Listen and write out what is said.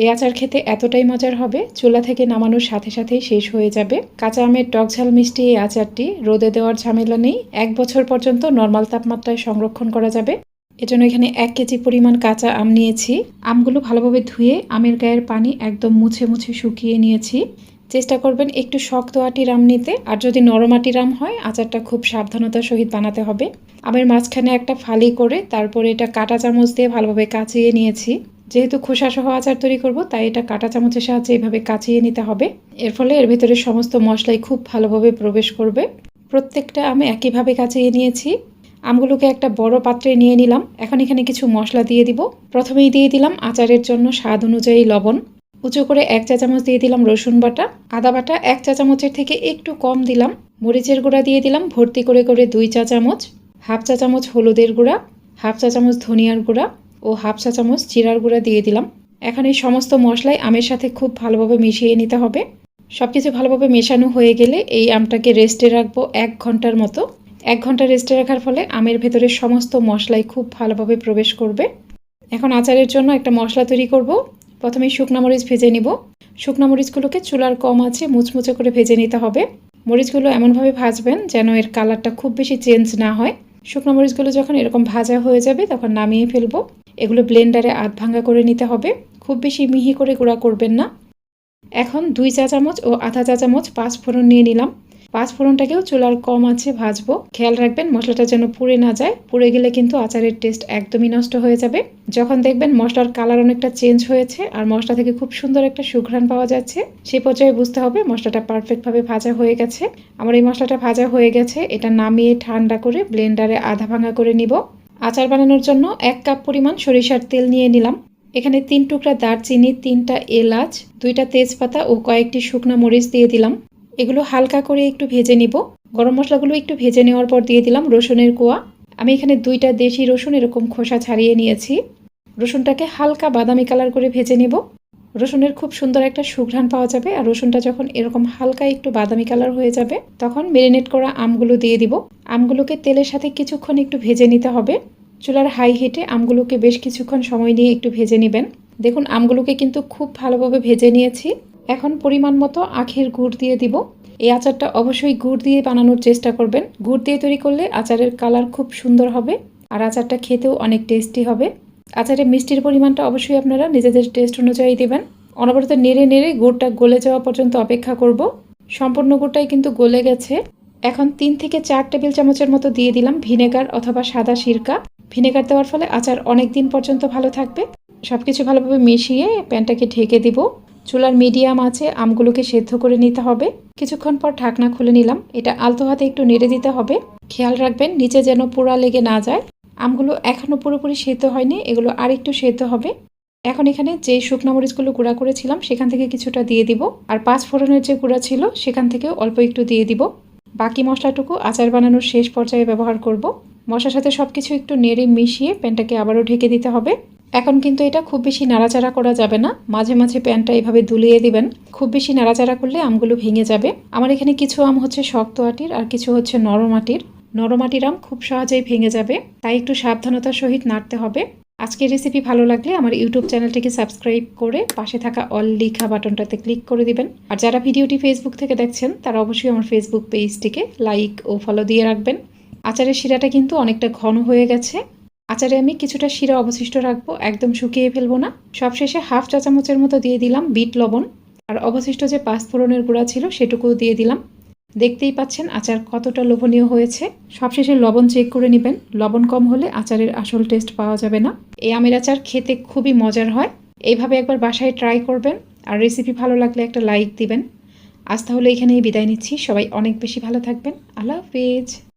এই আচার খেতে এতটাই মজার হবে, চুলা থেকে নামানোর সাথে সাথেই শেষ হয়ে যাবে। কাঁচা আমের টক ঝাল মিষ্টি এই আচারটি রোদে দেওয়ার ঝামেলা নেই। এক বছর পর্যন্ত নর্মাল তাপমাত্রায় সংরক্ষণ করা যাবে। এজন্য এখানে এক কেজি পরিমাণ কাঁচা আম নিয়েছি। আমগুলো ভালোভাবে ধুয়ে আমের গায়ের পানি একদম মুছে মুছে শুকিয়ে নিয়েছি। চেষ্টা করবেন একটু শক্ত আটির আম নিতে, আর যদি নরম আটির আম হয়, আচারটা খুব সাবধানতার সহিত বানাতে হবে। আমের মাঝখানে একটা ফালি করে তারপরে এটা কাঁটা চামচ দিয়ে ভালোভাবে কাচিয়ে নিয়েছি। যেহেতু খোসা সহ আচার তৈরি করব, তাই এটা কাঁটা চামচের সাহায্যে এভাবে কাচিয়ে নিতে হবে। এর ফলে এর ভিতরে সমস্ত মশলাই খুব ভালোভাবে প্রবেশ করবে। প্রত্যেকটা আমি একইভাবে কাচিয়ে নিয়েছি। আমগুলোকে একটা বড় পাত্রে নিয়ে নিলাম। এখন এখানে কিছু মশলা দিয়ে দিব। প্রথমেই দিয়ে দিলাম আচারের জন্য স্বাদ অনুযায়ী লবণ। উঁচু করে এক চা চামচ দিয়ে দিলাম রসুন বাটা। আদা বাটা এক চা চামচের থেকে একটু কম দিলাম। মরিচের গুঁড়া দিয়ে দিলাম ভর্তি করে করে দুই চা চামচ। হাফ চা চামচ হলুদের গুঁড়া। হাফ চা চামচ ধনিয়ার গুঁড়া। ও হাফ চা চামচ জিরার গুঁড়া দিয়ে দিলাম। এখন এই সমস্ত মশলাই আমের সাথে খুব ভালোভাবে মিশিয়ে নিতে হবে। সব কিছু ভালোভাবে মেশানো হয়ে গেলে এই আমটাকে রেস্টে রাখব এক ঘণ্টার মতো। এক ঘণ্টা রেস্টে রাখার ফলে আমের ভেতরে সমস্ত মশলাই খুব ভালোভাবে প্রবেশ করবে। এখন আচারের জন্য একটা মশলা তৈরি করব। প্রথমে শুকনা মরিচ ভেজে নিব। শুকনা মরিচগুলোকে চুলার কম আছে মুচমুচে করে ভেজে নিতে হবে। মরিচগুলো এমনভাবে ভাজবেন যেন এর কালারটা খুব বেশি চেঞ্জ না হয়। শুকনো মরিচগুলো যখন এরকম ভাজা হয়ে যাবে তখন নামিয়ে ফেলব। এগুলো ব্লেন্ডারে আধ ভাঙ্গা করে নিতে হবে। খুব বেশি মিহি করে গুঁড়া করবেন না। এখন দুই চা চামচ ও আধা চা চামচ পাঁচ ফোড়ন নিয়ে নিলাম। পাঁচ ফোড়নটাকেও চুলার কম আছে ভাজবো। খেয়াল রাখবেন মশলাটা যেন পুড়ে না যায়। পুড়ে গেলে কিন্তু আচারের টেস্ট একদমই নষ্ট হয়ে যাবে। যখন দেখবেন মশলার কালার অনেকটা চেঞ্জ হয়েছে আর মশলা থেকে খুব সুন্দর একটা সুঘ্রাণ পাওয়া যাচ্ছে সেই পর্যায়ে বুঝতে হবে মশলাটা পারফেক্টভাবে ভাজা হয়ে গেছে। আমার এই মশলাটা ভাজা হয়ে গেছে। এটা নামিয়ে ঠান্ডা করে ব্লেন্ডারে আধা ভাঙা করে নিব। আচার বানানোর জন্য এক কাপ পরিমাণ সরিষার তেল নিয়ে নিলাম। এখানে তিন টুকরা দারচিনি, তিনটা এলাচ, দুইটা তেজপাতা ও কয়েকটি শুকনো মরিচ দিয়ে দিলাম। এগুলো হালকা করে একটু ভেজে নিব। গরম মশলাগুলো একটু ভেজে নেওয়ার পর দিয়ে দিলাম রসুনের কোয়া। আমি এখানে দুইটা দেশি রসুন এরকম খোসা ছাড়িয়ে নিয়েছি। রসুনটাকে হালকা বাদামি কালার করে ভেজে নেব। রসুনের খুব সুন্দর একটা সুঘ্রাণ পাওয়া যাবে আর রসুনটা যখন এরকম হালকা একটু বাদামি কালার হয়ে যাবে, তখন মেরিনেট করা আমগুলো দিয়ে দিব। আমগুলোকে তেলের সাথে কিছুক্ষণ একটু ভেজে নিতে হবে। চুলার হাই হিটে আমগুলোকে বেশ কিছুক্ষণ সময় নিয়ে একটু ভেজে নেবেন। দেখুন, আমগুলোকে কিন্তু খুব ভালোভাবে ভেজে নিয়েছি। এখন পরিমাণ মতো আখের গুড় দিয়ে দিব। এই আচারটা অবশ্যই গুড় দিয়ে বানানোর চেষ্টা করবেন। গুড় দিয়ে তৈরি করলে আচারের কালার খুব সুন্দর হবে আর আচারটা খেতেও অনেক টেস্টি হবে। আচারে মিষ্টির পরিমাণটা অবশ্যই আপনারা নিজেদের টেস্ট অনুযায়ী দেবেন। অনবরত নেড়ে নেড়ে গুড়টা গলে যাওয়া পর্যন্ত অপেক্ষা করব। সম্পূর্ণ গুড়টাই কিন্তু গলে গেছে। এখন তিন থেকে চার টেবিল চামচের মতো দিয়ে দিলাম ভিনেগার অথবা সাদা সিরকা। ভিনেগার দেওয়ার ফলে আচার অনেক দিন পর্যন্ত ভালো থাকবে। সব কিছু ভালোভাবে মিশিয়ে প্যানটাকে ঢেকে দিব। চুলার মিডিয়াম আছে, আমগুলোকে সেদ্ধ করে নিতে হবে। কিছুক্ষণ পর ঢাকনা খুলে নিলাম। এটা আলতো হাতে একটু নেড়ে দিতে হবে। খেয়াল রাখবেন, নিচে যেন পোড়া লেগে না যায়। আমগুলো এখনও পুরোপুরি সেদ্ধ হয়নি, এগুলো আর একটু সেদ্ধ হবে। এখন এখানে যে শুকনো মরিচগুলো গুঁড়া করেছিলাম, সেখান থেকে কিছুটা দিয়ে দিব। আর পাঁচ ফোড়নের যে গুঁড়া ছিল, সেখান থেকেও অল্প একটু দিয়ে দিব। বাকি মশলাটুকু আচার বানানোর শেষ পর্যায়ে ব্যবহার করব। মশলার সাথে সব কিছু একটু নেড়ে মিশিয়ে প্যানটাকে আবারও ঢেকে দিতে হবে। এখন কিন্তু এটা খুব বেশি নাড়াচাড়া করা যাবে না। মাঝে মাঝে প্যানটা এভাবে দুলিয়ে দিবেন। খুব বেশি নাড়াচাড়া করলে আমগুলো ভেঙে যাবে। আমার এখানে কিছু আম হচ্ছে শক্ত আটির আর কিছু হচ্ছে নরম আটির। নরম আটির আম খুব সহজেই ভেঙে যাবে। তাই একটু সাবধানতার সহিত নাড়তে হবে। আজকের রেসিপি ভালো লাগলে আমার ইউটিউব চ্যানেলটিকে সাবস্ক্রাইব করে পাশে থাকা অল লিখা বাটনটাতে ক্লিক করে দিবেন। আর যারা ভিডিওটি ফেসবুক থেকে দেখছেন, তারা অবশ্যই আমার ফেসবুক পেজটিকে লাইক ও ফলো দিয়ে রাখবেন। আচারের শিরাটা কিন্তু অনেকটা ঘন হয়ে গেছে। আচারে আমি কিছুটা শিরা অবশিষ্ট রাখব, একদম শুকিয়ে ফেলব না। সবশেষে হাফ চা চামচের মতো দিয়ে দিলাম বিট লবণ। আর অবশিষ্ট যে পাঁচফোড়নের গুঁড়া ছিল সেটুকুও দিয়ে দিলাম। দেখতেই পাচ্ছেন আচার কতটা লোভনীয় হয়েছে। সবশেষে লবণ চেক করে নেবেন। লবণ কম হলে আচারের আসল টেস্ট পাওয়া যাবে না। এই আমের আচার খেতে খুবই মজার হয়। এইভাবে একবার বাসায় ট্রাই করবেন। আর রেসিপি ভালো লাগলে একটা লাইক দিবেন। আজ তাহলে এখানেই বিদায় নিচ্ছি। সবাই অনেক বেশি ভালো থাকবেন। আল্লাহ হাফিজ।